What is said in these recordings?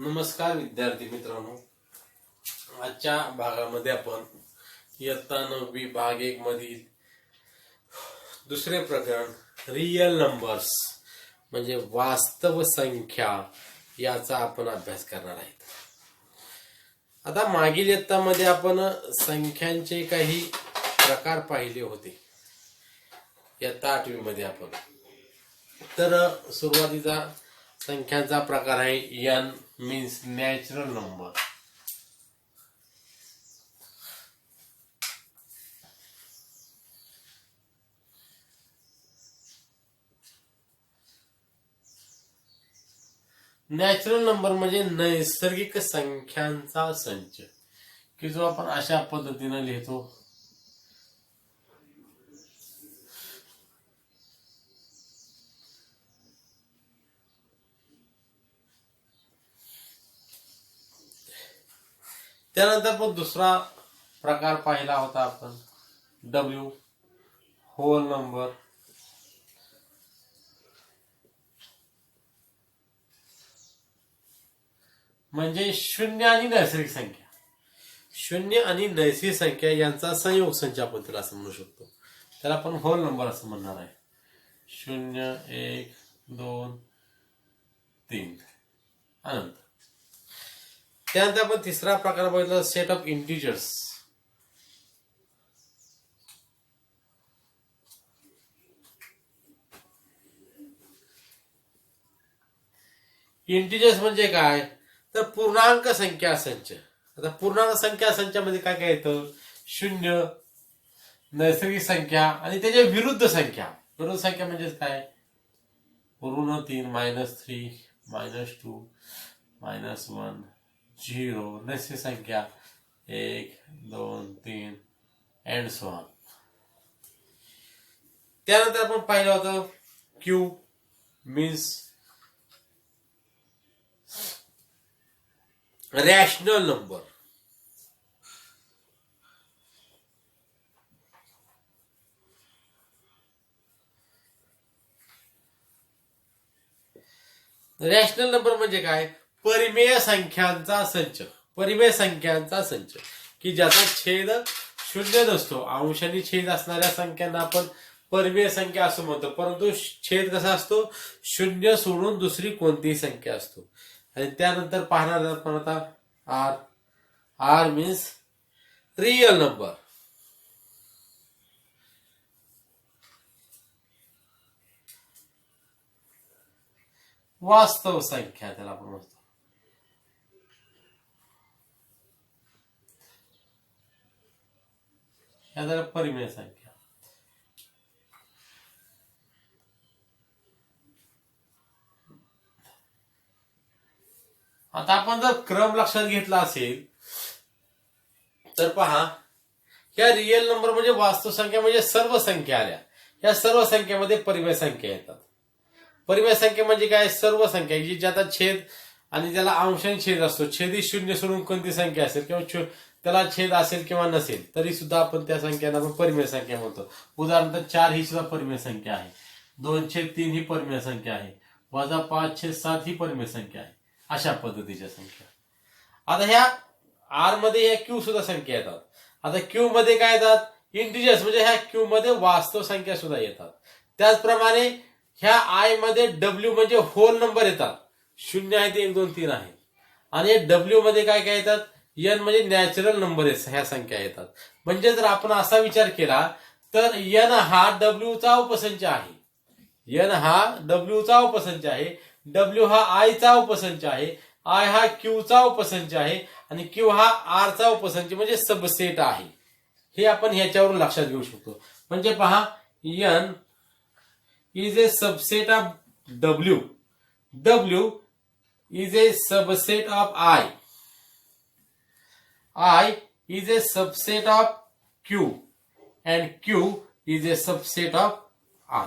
नमस्कार विद्यार्थी मित्रांनो. आजच्या भागामध्ये आपण इयत्ता नववी भाग एक मधील दुसरे प्रकरण रियल नंबर्स म्हणजे वास्तव संख्या याचा आपण अभ्यास करणार आहेत. आता मागील इयत्तामध्ये आपण संख्यांचे काही प्रकार पाहिले होते. इयत्ता आठवी मध्ये आपण. तर सुरुवातीचा संख्यांचा प्रकार आहे N means natural number natural number म्हणजे नैसर्गिक संख्यांचा संच की जो आपण अशा पद्धतीनं लिहितो. त्यानंतर पण दुसरा प्रकार पाहिला होता आपण. डब्ल्यू होल नंबर म्हणजे शून्य आणि नैसर्गिक संख्या. शून्य आणि नैसर्गिक संख्या यांचा संयोग संच आपण त्याला असं म्हणू शकतो. त्याला आपण होल नंबर असं म्हणणार आहे. शून्य एक दोन तीन. अनंत. तिसरा प्रकार बघितला सेट ऑफ़ इंटिजर्स इंटिजर्स म्हणजे तर पूर्णांक संख्या संच. पूर्णांक संख्या काय काय येतं? शून्य, नैसर्गिक संख्या विरुद्ध संख्या. विरुद्ध संख्या म्हणजेच काय? ऋण तीन minus three minus two minus one zero नैसर्गिक संख्या एक दोन तीन अँड सो त्यानंतर आपण पाहिलं होतं Q means rational number rational number म्हणजे काय? परिमेय संख्यांचा संच परिमेय संख्यांचा संच. की ज्याचा छेद शून्य नसतो. अंशाने छेद असणाऱ्या संख्यांना आपण परिमेय संख्या असं म्हणतो. परंतु छेद कसा असतो? शून्य सोडून दुसरी कोणतीही संख्या असतो. आणि त्यानंतर पाहणार आपण आता R. R means real number वास्तव संख्या त्याला आपण म्हणतो. ಅದರ झाल्या ಸಂಖ್ಯೆ संख्या आता आपण जर क्रम लक्षात घेतला असेल तर पहा या रियल नंबर म्हणजे वास्तव संख्या म्हणजे सर्व संख्या आल्या. या सर्व संख्येमध्ये परिमय संख्या येतात. परिमय संख्या म्हणजे काय? सर्व संख्या. जी ज्याचा छेद आणि ज्याला अंशाने छेद असतो. छेदी शून्य सोडून कोणती संख्या असेल? किंवा त्याला छेद असेल किंवा नसेल तरी सुद्धा आपण त्या संख्येला आपण परिमेय संख्या म्हणतो. उदाहरणार्थ चार ही सुद्धा परिमेय संख्या आहे. दोन छेद तीन ही परिमेय संख्या आहे. वजा पाच छेद सात ही परिमेय संख्या आहे. अशा पद्धतीच्या संख्या. आता ह्या आरमध्ये ह्या क्यू सुद्धा संख्या येतात. आता क्यू मध्ये काय येतात? इंटिजर्स म्हणजे ह्या क्यू मध्ये वास्तव संख्या सुद्धा येतात. त्याचप्रमाणे ह्या आयमध्ये डब्ल्यू म्हणजे होल नंबर येतात. शून्य आहे ते एक दोन तीन आहे. आणि डब्ल्यू मध्ये काय काय येतात? एन म्हणजे नॅचरल नंबर ह्या संख्या येतात. म्हणजे जर आपण असा विचार केला तर एन हा डब्ल्यू चा उपसंच आहे. एन हा डब्ल्यू चा उपसंच आहे. डब्ल्यू हा आय चा उपसंच आहे. आय हा क्यू चा उपसंच आहे. आणि क्यू हा आर चा उपसंच म्हणजे सबसेट आहे. हे आपण ह्याच्यावरून लक्षात घेऊ शकतो. म्हणजे पहा N is a subset of W W is a subset of I I is a subset of Q and Q is a subset of R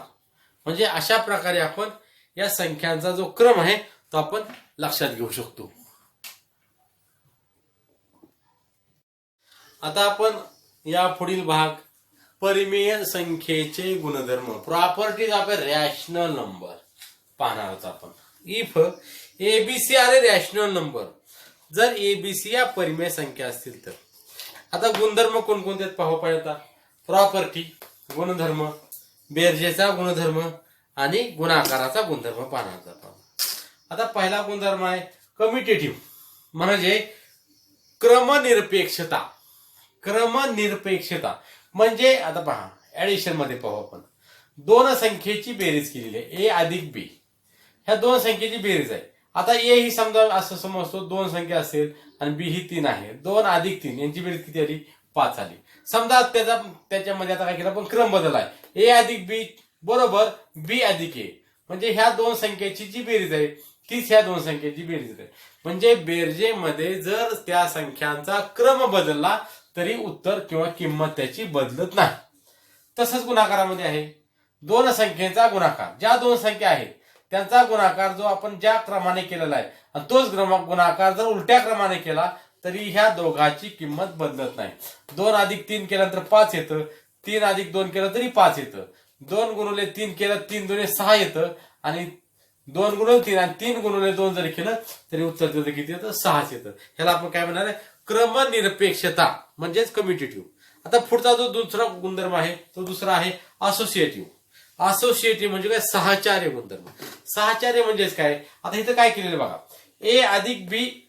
म्हणजे अशा प्रकारे आपण या संख्यांचा जो क्रम आहे तो आपण लक्षात घेऊ शकतो. आता आपण या पुढील भाग परिमेय संख्येचे गुणधर्म properties of a rational number पाहणार आहोत आपण. If ABC are a rational number जर ए बी सी या परिमेय संख्या असतील तर. आता गुणधर्म कोणकोणते पाहू पाहिजे प्रॉपर्टी गुणधर्म बेरजेचा गुणधर्म आणि गुणाकाराचा गुणधर्म पाहणार जातो आता पहिला गुणधर्म आहे कमिटेटिव्ह म्हणजे क्रमनिरपेक्षता. क्रमनिरपेक्षता. म्हणजे आता पहा ऍडिशनमध्ये पाहू आपण. दोन संख्येची बेरीज केलेली आहे. ए अधिक बी ह्या दोन संख्येची बेरीज आहे. आता ए ही समजा असं समजतो दोन संख्या असेल आणि बी ही तीन आहे. दोन अधिक तीन यांची बेरीज किती आली? पाच आली. समजा त्याचा त्याच्यामध्ये आता काय केलं आपण? क्रम बदल आहे ए अधिक बी बरोबर बी अधिक ए. म्हणजे ह्या दोन संख्येची जी बेरीज आहे तीच ह्या दोन संख्येची बेरीज आहे. म्हणजे बेरजेमध्ये जर त्या संख्यांचा क्रम बदलला तरी उत्तर किंवा किंमत त्याची बदलत नाही. तसंच गुणाकारामध्ये आहे. दोन संख्येचा गुणाकार. ज्या दोन संख्या आहेत त्यांचा गुणाकार जो आपण ज्या क्रमाने केलेला आहे आणि तोच क्रम- गुणाकार जर उलट्या क्रमाने केला तरी ह्या दोघाची किंमत बदलत नाही. दोन अधिक तीन केल्यानंतर पाच येतं तीन अधिक दोन केलं तरी पाच येतं. दोन गुणवले तीन केलं तीन दोन्ही सहा येतं आणि दोन गुणवले तीन आणि तीन गुणवले दोन जरी केलं तरी उत्तर त्याचं किती येतं? सहाच येतं. ह्याला आपण काय म्हणणार आहे क्रमनिरपेक्षता म्हणजेच कमिटेटिव्ह आता पुढचा जो दुसरा गुणधर्म आहे तो दुसरा आहे असोसिएटिव्ह असोसिएटिव्ह म्हणजे काय? सहचार्य गुणधर्म. सहचार्य म्हणजेच काय? आता इथं काय केलेलं बघा. ए अधिक बी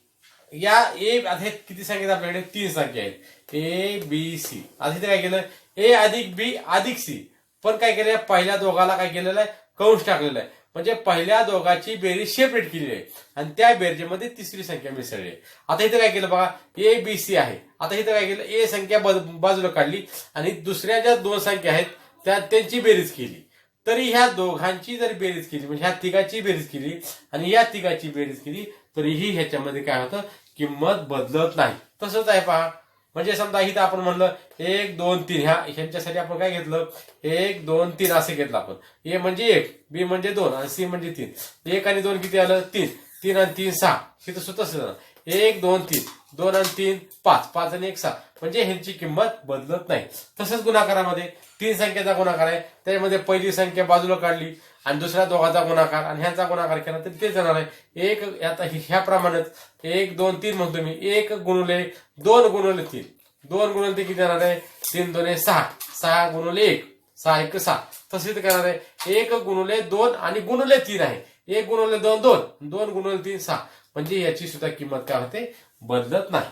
या ए आता किती संख्या आपल्याकडे? तीन संख्या आहेत. A B C. आता इथे काय केलं? ए अधिक बी अधिक सी. पण काय केलं पहिल्या दोघाला काय केलेलं आहे? कंश टाकलेला आहे. म्हणजे पहिल्या दोघाची बेरीज सेपरेट केलेली आहे. आणि त्या बेरजेमध्ये तिसरी संख्या मिसळली आहे. आता इथं काय केलं बघा? ए बी सी आहे. आता इथं काय केलं? ए संख्या बाजू- बाजूला काढली आणि दुसऱ्या ज्या दोन संख्या आहेत त्या त्यांची बेरीज केली. तरी ह्या दोघांची जर बेरीज केली म्हणजे ह्या तिघाची बेरीज केली आणि या तिघाची बेरीज केली तरीही ह्याच्यामध्ये काय होतं किंमत बदलत नाही. तसंच आहे पहा. म्हणजे समजा इथं आपण म्हणलं एक दोन तीन ह्या ह्यांच्यासाठी आपण काय घेतलं? एक दोन तीन असं घेतलं आपण. ए म्हणजे एक बी म्हणजे दोन आणि सी म्हणजे तीन. एक आणि दोन किती आलं? तीन. तीन आणि तीन सहा. हे तसं सुद्धा एक दोन तीन. दोन आणि तीन पाच. पाच आणि एक सहा. म्हणजे ह्यांची किंमत बदलत नाही. तसंच गुणाकारामध्ये. तीन संख्येचा गुणाकार आहे. त्याच्यामध्ये पहिली संख्या बाजूला काढली आणि दुसऱ्या दोघाचा गुणाकार आणि ह्याचा गुणाकार केला तर तेच येणार आहे. एक आता ह्याप्रमाणेच एक दोन तीन म्हणतो मी. एक गुणुले दोन गुणुले तीन. दोन गुणुले ते किती येणार आहे? तीन दोन सहा. सहा गुणुले एक. सहा एक सहा. तसे करणार आहे. एक गुणुले दोन आणि गुणुले तीन आहे. एक गुणुले दोन दोन. दोन गुणुले तीन सहा. म्हणजे याची सुद्धा किंमत काय होते? बदलत नाही.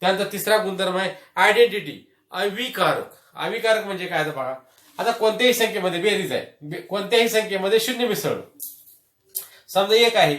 त्यानंतर तिसरा गुणधर्म आहे आयडेंटिटी अविकारक. अविकारक म्हणजे काय तर बघा. आता कोणत्याही संख्येमध्ये बेरीज आहे. कोणत्याही संख्येमध्ये शून्य मिसळ समजा एक आहे.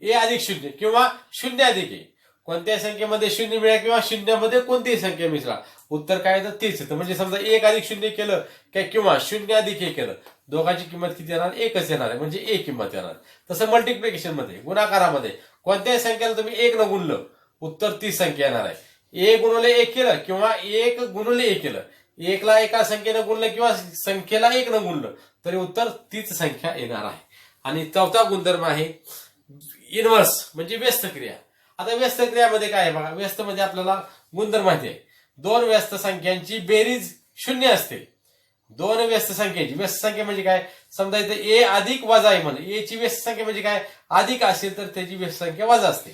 ए अधिक शून्य किंवा शून्य अधिक आहे कोणत्याही संख्येमध्ये शून्य मिळा किंवा शून्यामध्ये कोणतीही संख्या मिसळा. उत्तर काय तर तेच येतं. म्हणजे समजा एक अधिक शून्य केलं काय किंवा शून्य अधिक हे केलं. दोघांची किंमत किती येणार? एकच येणार आहे. म्हणजे एक किंमत येणार. तसं मल्टिप्लिकेशनमध्ये गुणाकारामध्ये कोणत्याही संख्येला तुम्ही एक न गुणलं उत्तर तीस संख्या येणार आहे. एक गुणवले एक केलं किंवा एक गुणवले एक केलं. एकला एका संख्येनं गुणलं किंवा संख्येला एक न गुणलं तरी उत्तर तीच संख्या येणार आहे. आणि चौथा गुणधर्म आहे इनव्हर्स म्हणजे व्यस्त क्रिया. आता व्यस्त क्रियामध्ये काय आहे बघा व्यस्त मध्ये आपल्याला गुणधर्म माहिती आहे. दोन व्यस्त संख्यांची बेरीज शून्य असते. दोन व्यस्त संख्येची व्यस्त संख्या म्हणजे काय? समजा इथे ए अधिक वजा आहे म्हणजे ए ची व्यस्त संख्या म्हणजे काय? अधिक असेल तर त्याची व्यस्त संख्या वजा असते.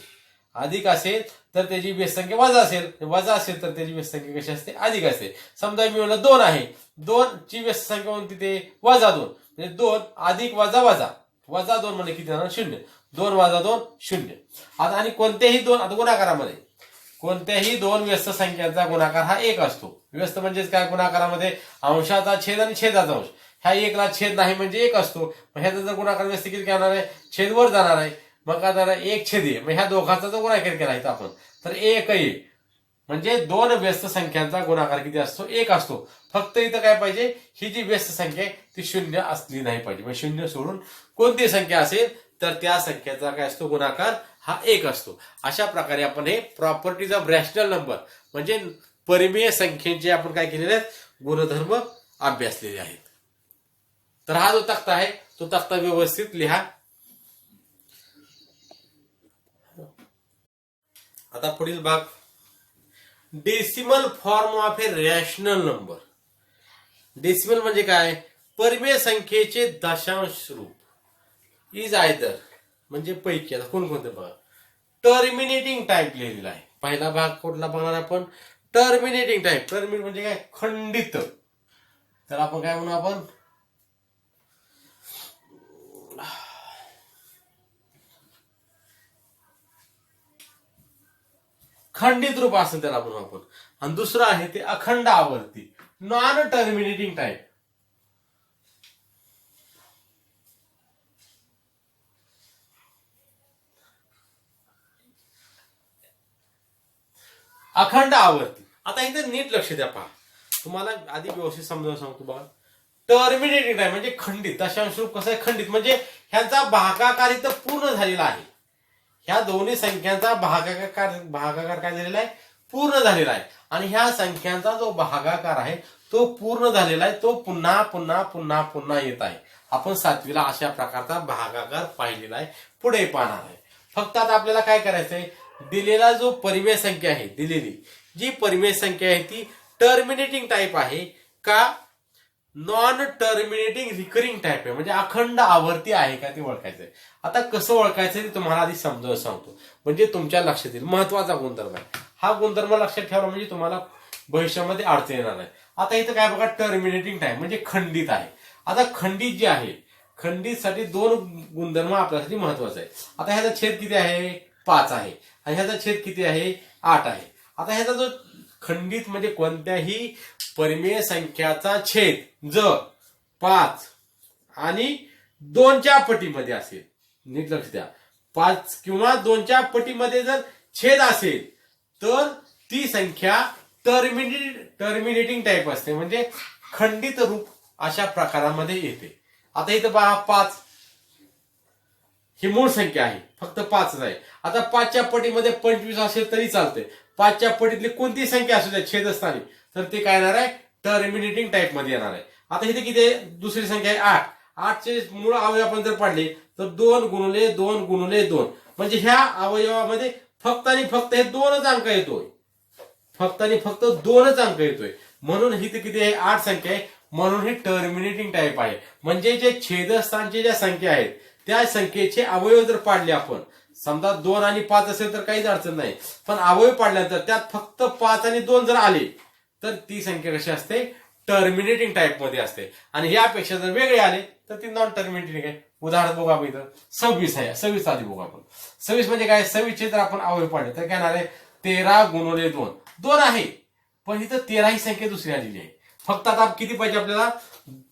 अधिक असेल तर त्याची व्यस्त वजा असेल. वजा असेल तर त्याची व्यस्त कशी असते? अधिक असते. समजा मी म्हणलं दोन आहे. दोन ची व्यसंख्या म्हणून तिथे वजा दोन. म्हणजे दोन अधिक वजा वजा. वजा दोन म्हणजे किती जाणार शून्य. दोन वजा दोन शून्य. आता आणि कोणत्याही दोन आता गुणाकारामध्ये. कोणत्याही दोन व्यस्त संख्यांचा गुणाकार हा एक असतो. व्यस्त म्हणजेच काय गुणाकारामध्ये? अंशाचा छेद आणि छेदाचा अंश. ह्या एकला छेद नाही म्हणजे एक असतो. ह्याचा जर गुणाकार व्यस्त किती करणार आहे? छेद वर जाणार आहे. मग काय एक छेदी आहे. मग ह्या दोघांचा जर गुणाकार केला इथं आपण तर एक म्हणजे दोन व्यस्त संख्यांचा गुणाकार किती असतो? एक असतो. फक्त इथं काय पाहिजे? ही जी व्यस्त संख्या आहे ती शून्य असली नाही पाहिजे. म्हणजे शून्य सोडून कोणती संख्या असेल तर त्या संख्येचा काय असतो? गुणाकार हा एक असतो. अशा प्रकारे आपण हे प्रॉपर्टीज ऑफ रॅशनल नंबर म्हणजे परिमेय संख्येचे आपण काय केलेले आहेत? गुणधर्म अभ्यासलेले आहेत. तर हा जो तक्ता आहे तो तक्ता व्यवस्थित लिहा. आता पुढील भाग. Decimal form of a rational number decimal म्हणजे काय? परिमेय संख्येचे दशांश रूप. इज आयदर म्हणजे पैकी. आता कोणकोणते बघा. टर्मिनेटिंग टाईप लिहिलेला आहे. पहिला भाग कुठला बघणार आपण? टर्मिनेटिंग टाईप टर्मिनेट म्हणजे काय? खंडित. तर आपण काय म्हणू आपण? खंडित रूप असं त्याला म्हणू आपण आणि दुसरं आहे ते अखंड आवर्ती नॉन टर्मिनेटिंग टाईप अखंड आवर्ती आता इथे नीट लक्ष द्या पहा. तुम्हाला आधी व्यवस्थित समजावून सांगतो बघा. टर्मिनेटिंग टाईप म्हणजे खंडित. दशांश रूप कसं आहे? खंडित. म्हणजे ह्यांचा भागाकार इथं पूर्ण झालेला आहे. ह्या दोन्ही संख्यांचा भागाकार भागाकार काय झालेला आहे? पूर्ण झालेला आहे. आणि ह्या संख्यांचा जो भागाकार आहे तो पूर्ण झालेला आहे. तो पुन्हा पुन्हा पुन्हा पुन्हा येत आहे. आपण सातवीला अशा प्रकारचा भागाकार पाहिलेला आहे. पुढे पाहणार आहे. फक्त आता आपल्याला काय करायचंय दिलेला जो परिवेय संख्या आहे दिलेली जी परिवेय संख्या आहे ती टर्मिनेटिंग टाईप आहे का नॉन टर्मिनेटिंग रिकरिंग टाईप आहे. म्हणजे अखंड आवर्ती आहे का ते ओळखायचं आहे आता कसं ओळखायचं ते तुम्हाला आधी समजावून सांगतो. म्हणजे तुमच्या लक्षात येईल. महत्त्वाचा गुणधर्म आहे. हा गुणधर्म लक्षात ठेवला म्हणजे तुम्हाला भविष्यामध्ये अडचण येणार नाही. आता इथं काय बघा टर्मिनेटिंग टाईप म्हणजे खंडित आहे. आता खंडित जे आहे खंडितसाठी दोन गुणधर्म आपल्यासाठी महत्त्वाचा आहे आता ह्याचा छेद किती आहे? पाच आहे. आणि ह्याचा छेद किती आहे? आठ आहे. आता ह्याचा जो खंडित म्हणजे कोणत्याही परिमेय संख्याचा छेद ज पाच आणि दोनच्या पटीमध्ये असेल. नीट लक्ष द्या. पाच किंवा दोनच्या पटीमध्ये जर छेद असेल तर ती संख्या टर्मिनेट टर्मिनेटिंग टाईप असते. म्हणजे खंडित रूप अशा प्रकारामध्ये येते. आता इथं पहा पाच. ही मूळ संख्या आहे. फक्त पाच आहे. आता पाचच्या पटीमध्ये पंचवीस असेल तरी चालते पाचच्या पटीतली कोणती संख्या असू द्या छेदस्थानी तर ते काय येणार आहे? टर्मिनेटिंग टाईपमध्ये येणार आहे. आता इथे किती दुसरी संख्या आहे आठ. आठचे मूळ अवयव आपण जर पाडले तर दोन गुणले दोन गुणले दोन. म्हणजे ह्या अवयवामध्ये फक्त आणि फक्त हे दोनच अंक येतोय. फक्त आणि फक्त दोनच अंक येतोय. म्हणून ही तर किती आहे? आठ संख्या आहे. म्हणून हे टर्मिनेटिंग टाईप आहे. म्हणजे जे छेदस्थानचे ज्या संख्या आहेत त्या संख्येचे अवयव जर पाडले आपण समजा दोन आणि पाच असेल तर काहीच अडचण नाही. पण अवयव पाडल्यानंतर त्यात फक्त पाच आणि दोन जर आले तर ती संख्या कशी असते? टर्मिनेटिंग टाईपमध्ये असते. आणि यापेक्षा जर वेगळे आले तर ती नॉन टर्मिनेटिंग आहे. उदाहरण बघू आपण इथं. सव्वीस आहे. सव्वीस आधी बघू आपण. सव्वीस म्हणजे काय? सव्वीसचे जर आपण अवयव पाडले तर काय आहे? तेरा गुणवले दोन. दोन आहे. पण इथं तेरा ही संख्या दुसरी आलेली आहे. फक्त आता किती पाहिजे आपल्याला?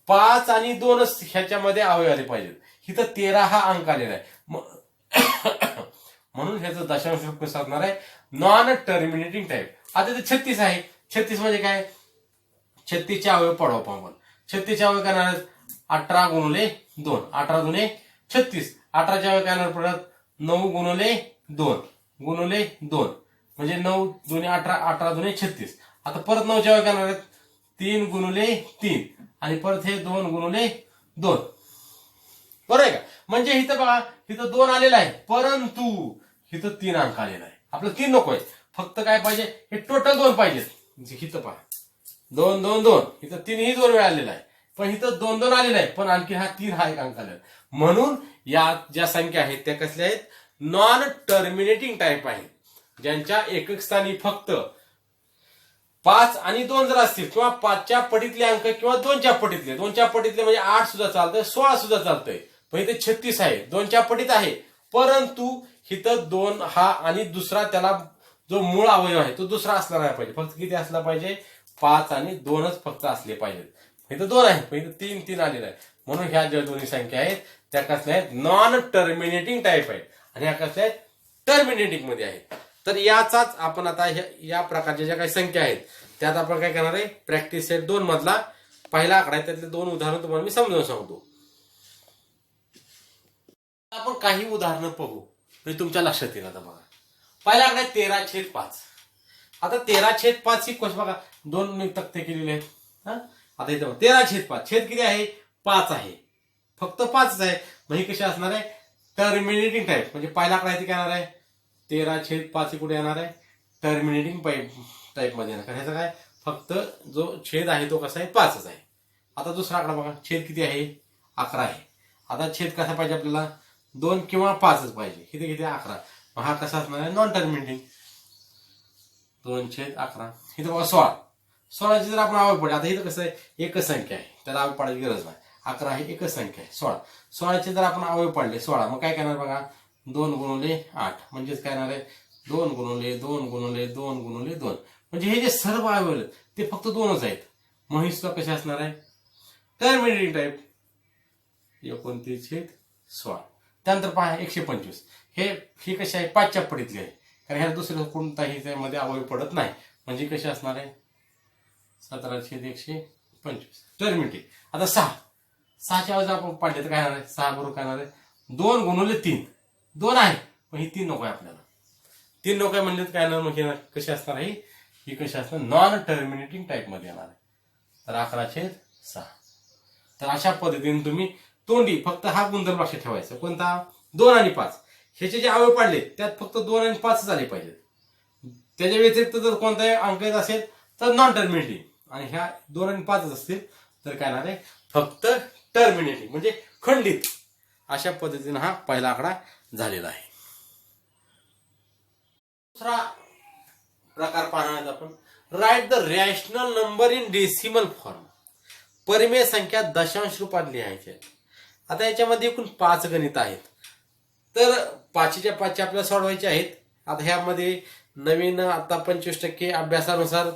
पाच आणि दोनच ह्याच्यामध्ये अवयव आले पाहिजेत. इथं तेरा हा अंक आलेला आहे. म्हणून ह्याचं दशांश रूप कसं असणार आहे. नॉन टर्मिनेटिंग टाईप आता ते छत्तीस आहे. छत्तीस म्हणजे काय? छत्तीसचे अवयव पडवा आपण छत्तीसचे अवयव करणार अठरा गुणले दोन. अठरा दुने छत्तीस. अठराचे अवयव करणार येणार परत नऊ गुणले दोन. गुणुले दोन. म्हणजे नऊ जुने अठरा अठरा जुने छत्तीस. आता परत नऊच्या अवयव करणार आहेत? तीन गुणुले तीन. आणि परत हे दोन गुणुले दोन. बरोबर आहे का? म्हणजे इथं बघा इथं दोन आलेलं आहे. परंतु हिथं तीन अंक आलेला आहे. आपलं तीन नको आहे फक्त काय पाहिजे? हे टोटल दोन पाहिजेत. म्हणजे पहा. दोन दोन दोन. इथं तीनही दोन वेळा आलेला आहे. पण इथं दोन दोन आलेला आहे. पण आणखी हा तीन हा एक अंक आलेला आहे. म्हणून या ज्या संख्या आहेत त्या कसल्या आहेत? नॉन टर्मिनेटिंग टाईप आहेत. ज्यांच्या एकक स्थानी फक्त पाच आणि दोन जर असतील किंवा पाचच्या पटीतले अंक किंवा दोनच्या पटीतले दोनच्या पटीतले म्हणजे आठ सुद्धा चालतंय सोळा सुद्धा चालतंय. पण इथे छत्तीस आहे. दोनच्या पटीत आहे. परंतु इथं दोन हा आणि दुसरा त्याला जो मूळ अवयव आहे तो दुसरा असला नाही पाहिजे. फक्त किती असला पाहिजे? पाच आणि दोनच फक्त असले पाहिजेत. इथं दोन आहे पण इथं तीन तीन आलेले आहे म्हणून ह्या ज्या दोन्ही संख्या आहेत त्या कसल्या आहेत? नॉन टर्मिनेटिंग टाईप आहेत. आणि ह्या कसल्या आहेत? टर्मिनेटिंगमध्ये आहेत. तर याचाच आपण आता ह्या- या प्रकारच्या ज्या काही संख्या आहेत त्यात आपण काय करणार आहे? प्रॅक्टिस सेट दोन मधला. पहिला आकडा आहे त्यातले दोन उदाहरण तुम्हाला मी समजावून सांगतो. आपण काही उदाहरणं बघू म्हणजे तुमच्या लक्षात येईल आता बघा. पहिला आकडा आहे तेरा छेद पाच. आता तेरा छेद पाच ही क्वेश्चन बघा दोन तक्ते केलेले आहेत. हा? आता इथं तेरा छेद पाच. छेद किती आहे? पाच आहे. फक्त पाचच आहे. मग कशी असणार आहे? Terminating type. म्हणजे पहिला आकडा आहे ते काय येणार आहे? तेरा छेद पाच कुठे येणार आहे? टर्मिनेटिंग पाईप टाईपमध्ये येणार. ह्याचा काय? फक्त जो छेद आहे तो कसा आहे? पाचच आहे. आता दुसरा आकडा बघा. छेद किती आहे? अकरा आहे. आता छेद कसा पाहिजे आपल्याला? दोन किंवा पाचच पाहिजे. किती किती? अकरा. मग हा कसा असणार आहे? नॉन टर्मिनेटिंग दोन छेद अकरा. इथं बघा सोळा. सोळाची जर आपण आवड पडली आता इथं कसं आहे? एकच संख्या आहे. त्याला आवड पडायची गरज नाही. अकरा ही एकच संख्या आहे. सोळा. सोळाची जर आपण आवड पडले सोळा मग काय करणार बघा? दोन गुणुले आठ. म्हणजेच काय येणार आहे? दोन गुणवले दोन गुणवले दोन गुणवले दोन. म्हणजे हे जे सर्व आवड आहेत, ते फक्त दोनच आहेत. मग ही सुद्धा कशी असणार आहे? टर्मिनेटिंग टाईप एकोणतीस छेद सोळा. त्यानंतर पहा एकशे पंचवीस. हे ही कशी आहे? पाचच्या पडीतली आहे. कारण ह्या दुसरं कोणताही त्यामध्ये अवयव पडत नाही. म्हणजे कशी असणार आहे? सतराशे एकशे पंचवीस. टर्मिनेटिंग आता सहा. सहाच्या ऐवजी आपण पाडले तर काय होणार आहे? सहा बरोबर काय होणार आहे? दोन गुणवले तीन. दोन आहे. पण ही तीन नको आहे आपल्याला. तीन नको आहे म्हणजे काय येणार मग कशी असणार आहे? ही कशी असणार? नॉन टर्मिनेटिंग टाईपमध्ये येणार आहे. तर अकरा छेद सहा. तर अशा पद्धतीने तुम्ही तोंडी फक्त हा गुणधर्म लक्षात ठेवायचा. कोणता? दोन आणि पाच. ह्याचे जे अवयव पाडले त्यात फक्त दोन आणि पाचच आले पाहिजेत. त्याच्या व्यतिरिक्त जर कोणताही अंक येत असेल तर नॉन टर्मिनेटिंग आणि ह्या दोन आणि पाचच असतील तर काय येणार आहे? फक्त टर्मिनेटिंग म्हणजे खंडित. अशा पद्धतीने हा पहिला आकडा झालेला आहे. दुसरा प्रकार पाहणार आपण. Write the rational number in decimal form परिमेय संख्या दशांश रूपात लिहायची आहे. आता याच्यामध्ये एकूण पाच गणित आहेत. तर पाचच्या पाचशे आपल्याला सोडवायचे आहेत. आता ह्यामध्ये नवीन आता पंचवीस टक्के अभ्यासानुसार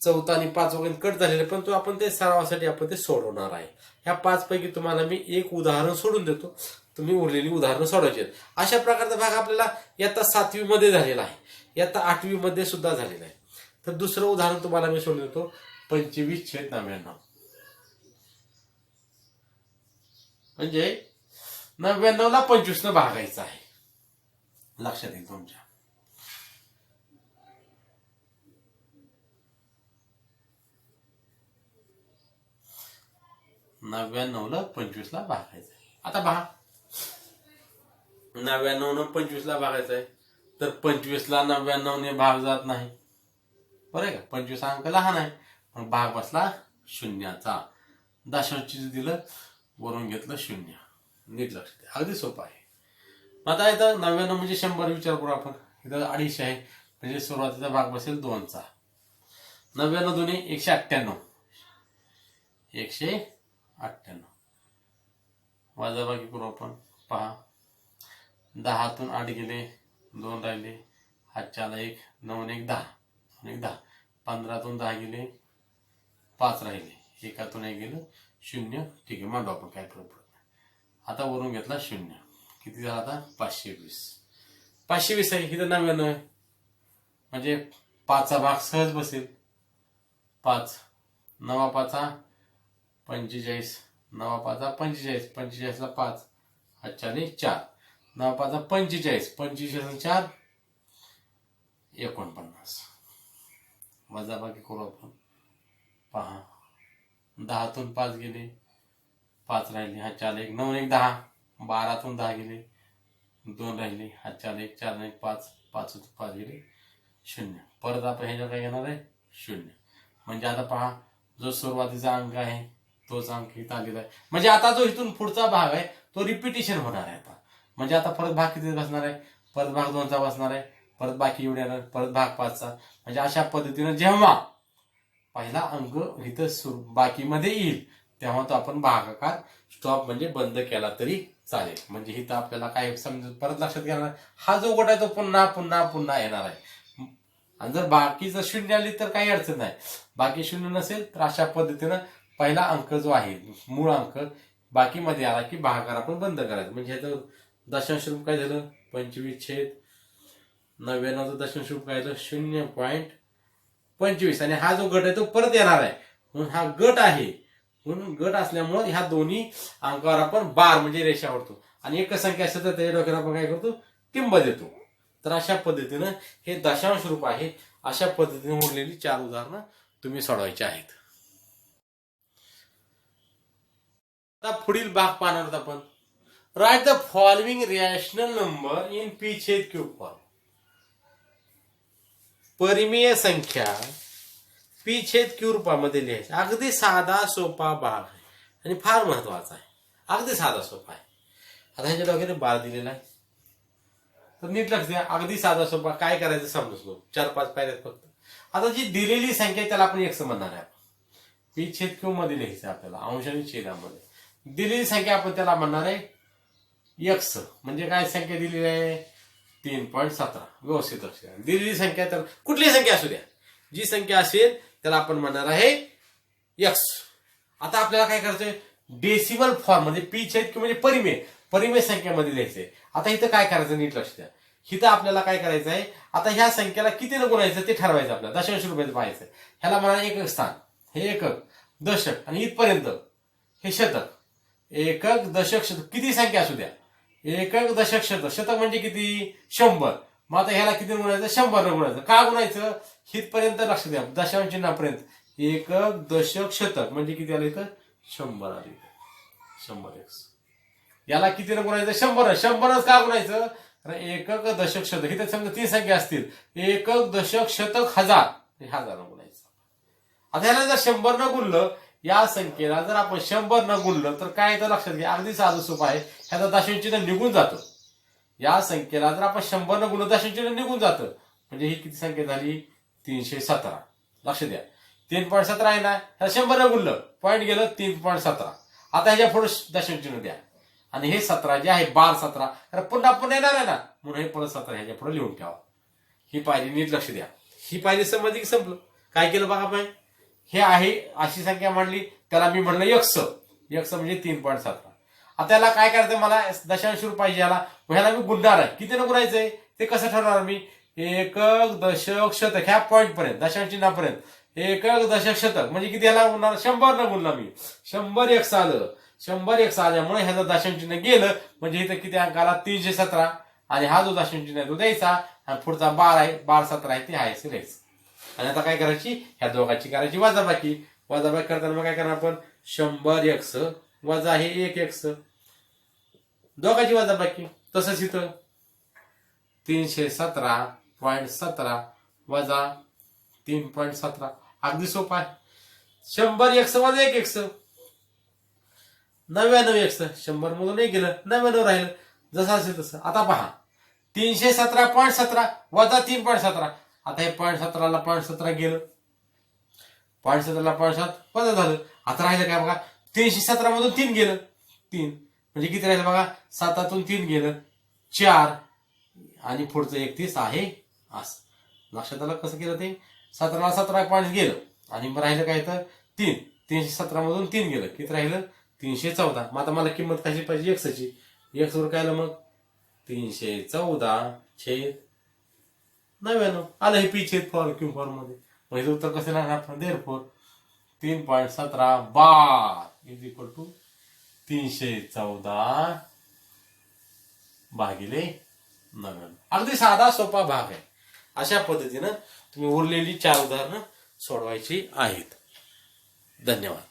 चौथा आणि पाच वगैरे कट झालेले पण तो आपण ते सरावासाठी आपण ते सोडवणार आहे. ह्या पाच पैकी तुम्हाला मी एक उदाहरण सोडून देतो. तुम्ही उरलेली उदाहरणं सोडवायची आहेत. अशा प्रकारचा भाग आपल्याला इयत्ता सातवी मध्ये झालेला आहे. इयत्ता आठवी मध्ये सुद्धा झालेला आहे. तर दुसरं उदाहरण तुम्हाला मी सोडून देतो. पंचवीस छेद नव्याण्णव. म्हणजे नव्याण्णवला पंचवीस न भागायचं आहे. लक्षात येईल तुमच्या. नव्याण्णवला पंचवीस ला भागायचं आहे. आता पहा. नव्याण्णव न पंचवीस ला भागायचं आहे. तर पंचवीस ला नव्याण्णव ने भाग जात नाही. बरं आहे का? पंचवीस अंक लहान आहे. पण भाग बसला शून्याचा. दशांशी दिलं. वरून घेतलं शून्य. नीट लक्ष द्या. अगदी सोपं आहे. मग आता इथं नव्याण्णव म्हणजे शंभर विचार करू आपण. इथं अडीचशे आहे. म्हणजे सुरुवातीचा भाग बसेल दोनचा. नव्याण्णव दोन्ही एकशे अठ्ठ्याण्णव. एकशे अठ्ठ्याण्णव. वाजाबाकी करू आपण. पहा. दहातून आठ गेले. दोन राहिले. हातच्याला एक. नऊ एक दहा. एक दहा. पंधरातून दहा गेले. पाच राहिले. एकातून एक गेलं. शून्य. ठीक आहे मांडू आपण काय फरक पडत नाही आता वरून घेतला शून्य. किती झाला आता? पाचशे वीस. पाचशे वीस आहे किती नव्याण्णव आहे. म्हणजे पाचचा भाग सहज बसेल. पाच. नवा पाचा पंचेचाळीस. नवा पाचा पंचेचाळीस. पंचेचाळीसला पाच. आजच्याने चार. नवा पाचा पंचेचाळीस. पंचेचाळीस चार एकोणपन्नास. वजाबाकी करू आपण. पहा. दहातून पाच गेले पाच राहिले हा चार एक नऊ एक दहा बारातून दहा गेले दोन राहिले हा चार एक चार एक पाच पाच पाच गेले शून्य. परत आपण ह्याच्यावर काय घेणार आहे? शून्य. म्हणजे आता पहा जो सुरुवातीचा अंक आहे तोच अंक इथं आलेला आहे. म्हणजे आता जो इथून पुढचा भाग आहे तो रिपिटेशन होणार आहे आता. म्हणजे आता परत भाग किती बसणार आहे? परत भाग दोनचा बसणार आहे परत बाकी एवढे येणार परत भाग पाचचा. म्हणजे अशा पद्धतीनं जेव्हा पहिला अंक इथं सुरू बाकीमध्ये येईल. तेव्हा तो आपण भागाकार स्टॉप म्हणजे बंद केला तरी चालेल. म्हणजे इथं आपल्याला काय समज परत लक्षात घेणार हा जो गोट आहे तो पुन्हा पुन्हा पुन्हा येणार आहे. आणि जर बाकी जर शून्य आली तर काही अडचण नाही. बाकी शून्य नसेल तर अशा पद्धतीनं पहिला अंक जो आहे मूळ अंक बाकीमध्ये आला की भागाकार आपण बंद करायचं. म्हणजे ह्याचं दशांश रूप काय झालं? पंचवीस छेद नव्याण्णवचं दशांश रूप काय झालं? शून्य पॉईंट पंचवीस. आणि हा जो गट आहे तो परत येणार आहे. म्हणून हा गट आहे. म्हणून गट असल्यामुळे ह्या दोन्ही अंकावर आपण बार म्हणजे रेषा ओढतो. आणि एक संख्या असेल तर त्याच्या डोक्याला आपण काय करतो? टिंब देतो. तर अशा पद्धतीनं हे दशांश रूप आहे. अशा पद्धतीने उरलेली चार उदाहरणं तुम्ही सोडवायची आहेत. आता पुढील भाग पाहणार आहोत आपण. Write the following rational number in P छेद क्यूब फॉर्म परिमीय संख्या पी छेद क्यू रूपामध्ये लिहायची. अगदी साधा सोपा भाग आहे. आणि फार महत्त्वाचा आहे. अगदी साधा सोपा आहे. आता ह्याच्या डोक्याने बार दिलेला आहे. तर नीट लक्ष द्या. अगदी साधा सोपा. काय करायचं समजूच चार पाच पायऱ्यात फक्त. आता जी दिलेली संख्या आहे त्याला आपण एक्स म्हणणार आहे. पी छेद क्यू मध्ये लिहायचं आहे आपल्याला. अंश आणि छेदामध्ये. दिलेली संख्या आपण त्याला म्हणणार आहे एक्स म्हणजे काय संख्या दिलेली आहे? तीन पॉईंट सतरा. व्यवस्थित लक्ष द्या. दिलेली संख्या तर कुठलीही संख्या असू द्या. जी संख्या असेल त्याला आपण म्हणणार आहे एक्स आता आपल्याला काय करायचंय? डेसिमल फॉर्म म्हणजे पीच आहेत की म्हणजे परिमेय? परिमेय संख्येमध्ये द्यायचंय आता इथं काय करायचं? नीट लक्ष द्या. इथं आपल्याला काय करायचं आहे आता ह्या संख्येला किती गुणायचं? ते ठरवायचं आपल्याला. दशांश रुपयाचं पाहायचं. ह्याला म्हणा एकक स्थान. हे एकक दशक आणि इथपर्यंत. हे शतक. एकक दशक शतक. किती संख्या असू द्या? एकक दशक शतक शतक म्हणजे किती? शंभर. मग आता ह्याला किती गुणायचं शंभर न गुणायचं का गुणायचं हितपर्यंत लक्ष द्या. दशांश चिन्हापर्यंत. एकक दशक शतक म्हणजे किती आलं इथं? शंभर आलं इथं. शंभर एक्स याला किती न गुणायचं शंभर. शंभरच का गुणायचं कारण एकक दशक शतक. इथे समजा तीन संख्या असतील. एकक दशक शतक हजार. हे हजार गुणायचं आता ह्याला जर शंभर न गुणलं या संख्येला जर आपण शंभर न गुणलं तर काय येतं लक्षात घ्या अगदी साधं सोपं आहे ह्याचा दशांचिन्ह निघून जातं. या संख्येला जर आपण शंभर न गुणलं दशांचिन्ह निघून जातं. म्हणजे ही किती संख्या झाली? तीनशे सतरा. लक्ष द्या तीन पॉईंट सतरा आहे ना ह्या शंभर न गुणलं पॉईंट गेलं तीन पॉईंट सतरा. आता ह्याच्या पुढे दशांचिन्ह द्या. आणि हे सतरा जे आहे बार सतरा तर पुन्हा पुन्हा येणार आहे ना. म्हणून हे परत सतरा ह्याच्या पुढे लिहून ठेवा. ही पायरी नीट लक्ष द्या. ही पायरी समजली की संपलं. काय केलं बघा पाय? हे आहे अशी संख्या म्हणली त्याला मी म्हणलं यक्ष. यक्ष म्हणजे तीन पॉईंट सतरा आता याला काय करायचं मला? दशांश रूप पाहिजे याला ह्याला मी गुणणार आहे. किती न गुणायचंय ते कसं ठरवणार मी? एकक दशक शतक. ह्या पॉईंट पर्यंत दशांश चिन्हापर्यंत. एक दशक शतक. म्हणजे किती ह्याला गुणणार शंभर न गुणला मी. शंभर एक आलं शंभर एक आल्यामुळे ह्याचं दशांश चिन्ह गेलं. म्हणजे इथं किती अंकाला तीनशे सतरा. आणि हा जो दशांश चिन्ह आहे तो द्यायचा. आणि पुढचा बार आहे. बार सतरा आहे ते आहे लिहायचं आणि आता काय करायची? ह्या दोघांची करायची वजाबाकी. वजाबाकी करताना मग काय करणार आपण? शंभर एक्स वजा हे एक एक्स दोघांची वजाबाकी. तसंच इथं. तीनशे सतरा पॉईंट सतरा वजा तीन पॉईंट सतरा. अगदी सोपा आहे. शंभर एक्स वजा एक एक्स नव्याण्णव एक्स शंभर मधून एक गेलं. नव्याण्णव राहिलं. जसं असेल तसं. आता पहा. तीनशे सतरा पॉईंट सतरा वजा तीन पॉईंट सतरा. आता हे पॉईंट सतराला पॉईंट सतरा गेलं. पॉईंट सतराला पॉईंट सात वजा झालं. आता राहिलं काय बघा? तीनशे सतरा मधून तीन गेलं. तीन. म्हणजे किती राहिलं बघा? सातातून तीन गेलं. चार. आणि पुढचं एकतीस आहे. असं. लक्षात आलं कसं केलं ते? सतराला सतरा पॉईंट गेलं. आणि मग राहिलं काय तर? तीन. तीनशे सतरा मधून तीन गेलं. किती राहिलं? तीनशे चौदा. मग आता मला किंमत कशी पाहिजे? एक्सची एक्स काय मग? तीनशे चौदा छेद नव्याण्णव आलं हे पी छेद फॉर क्यू फॉरमध्ये. मग हे उत्तर कसं लागणार? देर फोर तीन पॉईंट सतरा. बार. इज इक्वल टू तीनशे चौदा भागिले नव्याण्णव अगदी साधा सोपा भाग आहे. अशा पद्धतीनं तुम्ही उरलेली चार उदाहरणं सोडवायची आहेत. धन्यवाद.